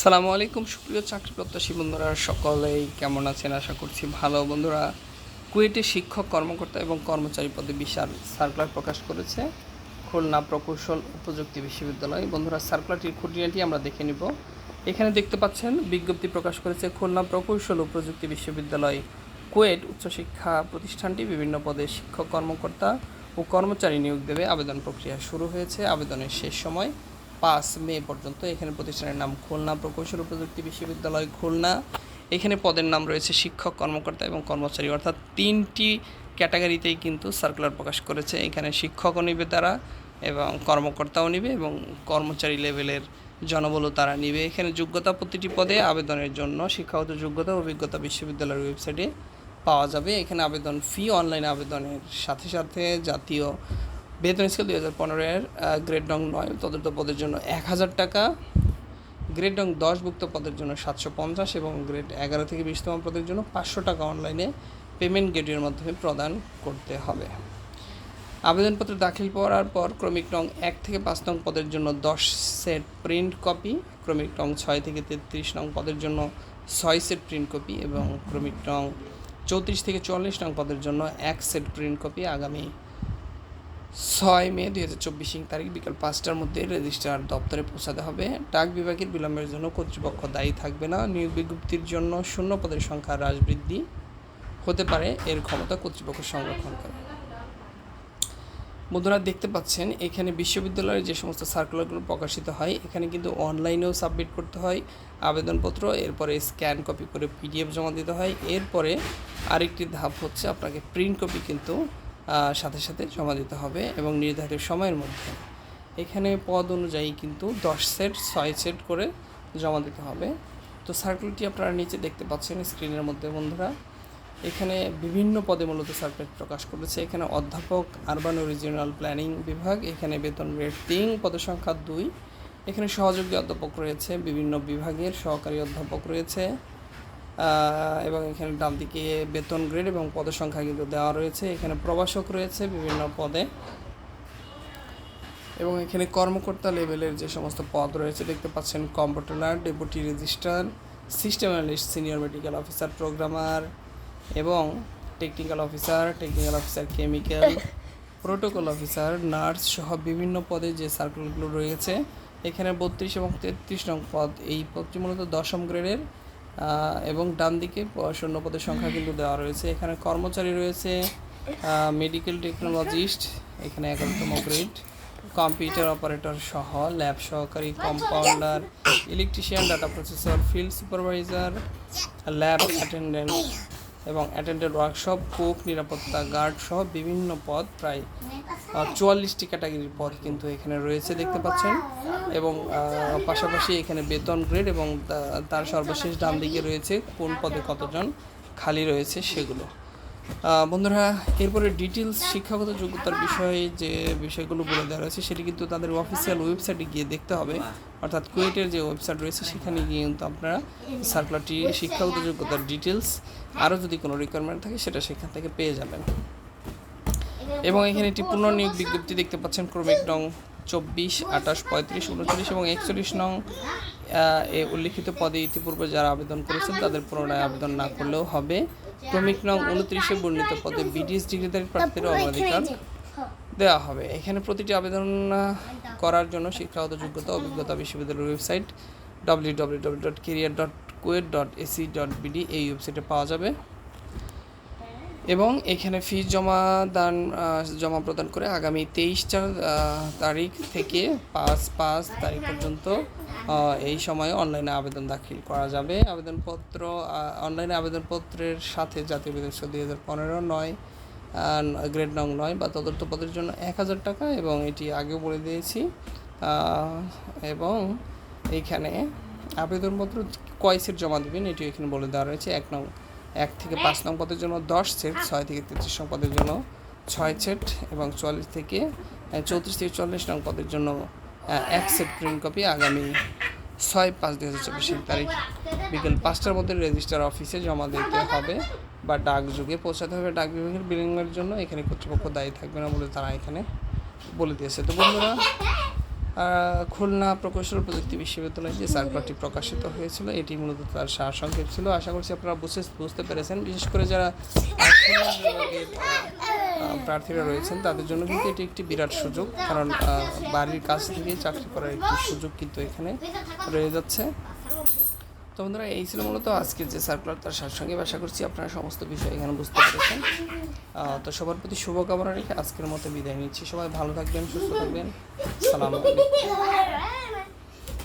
সালামু আলাইকুম, সুপ্রিয় চাকরি প্রত্যাশী বন্ধুরা, সকলেই কেমন আছেন? আশা করছি ভালো। বন্ধুরা, কুয়েটে শিক্ষক, কর্মকর্তা এবং কর্মচারী পদে বিশাল সার্কুলার প্রকাশ করেছে খুলনা প্রকৌশল উপযুক্তি বিশ্ববিদ্যালয়। বন্ধুরা সার্কুলারটির খুঁটিনাটি আমরা দেখে নিব। এখানে দেখতে পাচ্ছেন, বিজ্ঞপ্তি প্রকাশ করেছে খুলনা প্রকৌশল ও প্রযুক্তি বিশ্ববিদ্যালয়। কুয়েট উচ্চশিক্ষা প্রতিষ্ঠানটি বিভিন্ন পদে শিক্ষক, কর্মকর্তা ও কর্মচারী নিয়োগ দেবে। আবেদন প্রক্রিয়া শুরু হয়েছে। আবেদনের শেষ সময় পাঁচ মে পর্যন্ত এখানে প্রতিষ্ঠানের নাম খুলনা প্রকৌশল প্রযুক্তি বিশ্ববিদ্যালয় খুলনা। এখানে পদের নাম রয়েছে শিক্ষক, কর্মকর্তা এবং কর্মচারী। অর্থাৎ তিনটি ক্যাটাগরিতেই কিন্তু সার্কুলার প্রকাশ করেছে। এখানে শিক্ষকও নিবে তারা এবং কর্মকর্তাও নিবে এবং কর্মচারী লেভেলের জনবলও তারা নিবে। এখানে যোগ্যতা প্রতিটি পদে আবেদনের জন্য শিক্ষাগত যোগ্যতা অভিজ্ঞতা বিশ্ববিদ্যালয়ের ওয়েবসাইটে পাওয়া যাবে। এখানে আবেদন ফি অনলাইন আবেদনের সাথে সাথে জাতীয় বেতন স্কেল দুই হাজার পনেরোর গ্রেড নং নয় তদন্ত পদের জন্য এক হাজার টাকা গ্রেড নং দশভুক্ত পদের জন্য সাতশো পঞ্চাশ এবং গ্রেড এগারো থেকে বিশতম পদের জন্য পাঁচশো টাকা অনলাইনে পেমেন্ট গেটের মাধ্যমে প্রদান করতে হবে। আবেদনপত্র দাখিল করার পর ক্রমিক নং এক থেকে পাঁচ নং পদের জন্য দশ সেট প্রিন্ট কপি ক্রমিক নং ছয় থেকে তেত্রিশ নং পদের জন্য ছয় সেট প্রিন্ট কপি এবং ক্রমিক নং চৌত্রিশ থেকে চুয়াল্লিশ নং পদের জন্য এক সেট প্রিন্ট কপি আগামী ছয় মে দুই হাজার চব্বিশ তারিখ বিকাল পাঁচটার মধ্যে রেজিস্ট্রার দপ্তরে পৌঁছাতে হবে। ডাক বিভাগের বিলম্বের জন্য কর্তৃপক্ষ দায়ী থাকবে না। নিয়োগ বিজ্ঞপ্তির জন্য শূন্য পদের সংখ্যা হ্রাস বৃদ্ধি হতে পারে, এর ক্ষমতা কর্তৃপক্ষ সংরক্ষণ করে। বন্ধুরা, দেখতে পাচ্ছেন, এখানে বিশ্ববিদ্যালয়ের যে সমস্ত সার্কুলারগুলো প্রকাশিত হয়, এখানে কিন্তু অনলাইনেও সাবমিট করতে হয় আবেদনপত্র, এরপরে স্ক্যান কপি করে পিডিএফ জমা দিতে হয়। এরপরে আরেকটি ধাপ হচ্ছে আপনাকে প্রিন্ট কপি কিন্তু সাথে সাথে জমা দিতে হবে এবং নির্ধারিত সময়ের মধ্যে। এখানে পদ অনুযায়ী কিন্তু দশ সেট, ছয় সেট করে জমা দিতে হবে। তো সার্কুলারটি আপনারা নিচে দেখতে পাচ্ছেন স্ক্রিনের মধ্যে, বন্ধুরা। এখানে বিভিন্ন পদে মূলত সার্কুলার প্রকাশ করেছে। এখানে অধ্যাপক আরবান ও রিজিওনাল প্ল্যানিং বিভাগ, এখানে বেতন গ্রেড তিন, পদের সংখ্যা দুই। এখানে সহযোগী অধ্যাপক রয়েছে, বিভিন্ন বিভাগের সহকারী অধ্যাপক রয়েছে। এবং এখানে ডান দিকে বেতন গ্রেড এবং পদের সংখ্যা কিন্তু দেওয়া রয়েছে। এখানে প্রবাসক রয়েছে বিভিন্ন পদে। এবং এখানে কর্মকর্তা লেভেলের যে সমস্ত পদ রয়েছে দেখতে পাচ্ছেন computer deputy registrar system analyst senior medical officer programmer এবং technical officer technical officer chemical protocol officer nurse সহ বিভিন্ন পদে যে সার্কেলগুলো রয়েছে এখানে বত্রিশ এবং তেত্রিশ নং পদ এই পদটি মূলত দশম গ্রেডের। এবং ডান দিকে শূন্যপদের শূন্য পদের সংখ্যা কিন্তু দেওয়া রয়েছে। এখানে কর্মচারী রয়েছে মেডিকেল টেকনোলজিস্ট এখানে এগারোতম গ্রেড কম্পিউটার অপারেটর সহ ল্যাব সহকারী compounder electrician data processor field supervisor lab attendant এবং অ্যাটেন্ডেন্ট ওয়ার্কশপ কুক নিরাপত্তা গার্ড সহ বিভিন্ন পদ প্রায় চুয়াল্লিশটি ক্যাটাগরির পদ কিন্তু এখানে রয়েছে দেখতে পাচ্ছেন। এবং পাশাপাশি এখানে বেতন গ্রেড এবং তার সর্বশেষ ডান দিকে রয়েছে কোন পদে কতজন খালি রয়েছে সেগুলো। বন্ধুরা, এরপরে ডিটেলস শিক্ষাগত যোগ্যতার বিষয়ে যে বিষয়গুলো বলে দেওয়া রয়েছে, সেটি কিন্তু তাদের অফিসিয়াল ওয়েবসাইটে গিয়ে দেখতে হবে। অর্থাৎ কুয়েটের যে ওয়েবসাইট রয়েছে, সেখানে গিয়ে কিন্তু আপনারা সার্কুলারটি শিক্ষাগত যোগ্যতার ডিটেলস আরও যদি কোনো রিকোয়ারমেন্ট থাকে, সেটা সেখান থেকে পেয়ে যাবেন। এবং এখানে একটি পুনর্নিয়োগ বিজ্ঞপ্তি দেখতে পাচ্ছেন, ক্রমিক নং চব্বিশ, আঠাশ, পঁয়ত্রিশ, উনচল্লিশ এবং একচল্লিশ নং এ উল্লিখিত পদে ইতিপূর্বে যারা আবেদন করেছেন, তাদের পুনরায় আবেদন না করলেও হবে। ক্রমিক নং উনত্রিশে বর্ণিত পদে বিডিএস ডিগ্রিধারী প্রার্থীর অগ্রাধিকার দেওয়া হবে। এখানে প্রতিটি আবেদন করার জন্য শিক্ষাগত যোগ্যতা, অভিজ্ঞতা বিশ্ববিদ্যালয়ের website W dot career dot KUET dot AC dot BD এই ওয়েবসাইটে পাওয়া যাবে। এবং এখানে ফিস জমা দান জমা প্রদান করে আগামী তেইশ চার তারিখ থেকে পাঁচ পাঁচ তারিখ পর্যন্ত এই সময়ে অনলাইনে আবেদন দাখিল করা যাবে। আবেদনপত্র অনলাইনে আবেদনপত্রের সাথে জাতীয় বিদেশ দুই হাজার পনেরো নয় গ্রেড নং নয় বা তদর্থ পদের জন্য এক হাজার টাকা এবং এটি আগেও বলে দিয়েছি। এবং এইখানে আবেদনপত্র কয় জমা দেবেন এটি এখানে বলে দেওয়া রয়েছে। এক নং এক থেকে পাঁচ নং পদের জন্য দশ সেট ছয় থেকে তেত্রিশ নং পদের জন্য ছয় সেট এবং চুয়াল্লিশ থেকে চৌত্রিশ থেকে চল্লিশ নং পদের জন্য এক সেট প্রিন্ট কপি আগামী ছয় পাঁচ দুই হাজার চব্বিশ তারিখ। বিকেল পাঁচটার মধ্যে রেজিস্টার অফিসে জমা দিতে হবে বা ডাক যুগে পৌঁছাতে হবে। ডাক বিভাগের বিলিংয়ের জন্য এখানে কর্তৃপক্ষ দায়ী থাকবে না বলে তারা এখানে বলে দিয়েছে। তো বন্ধুরা খুলনা প্রকৌশল প্রযুক্তি বিশ্ববিদ্যালয়ে যে সার্কুলারটি প্রকাশিত হয়েছিল, এটি মূলত তার সারসংক্ষেপ ছিল। আশা করছি আপনারা বুঝতে বুঝতে পেরেছেন। বিশেষ করে যারা প্রার্থীরা রয়েছেন, তাদের জন্য কিন্তু এটি একটি বিরাট সুযোগ। কারণ বাড়ির কাছ থেকে চাকরি করার একটি সুযোগ কিন্তু এখানে রয়ে যাচ্ছে। তো বন্ধুরা, এই ছিল মূলত আজকের যে সার্কুলার তার সঙ্গে আশা করছি আপনারা সমস্ত বিষয় এখানে বুঝতে পেরেছেন। তো সবার প্রতি শুভকামনা রেখে আজকের মতো বিদায় নিচ্ছি। সবাই ভালো থাকবেন, সুস্থ থাকবেন। সালাম আলাইকুম।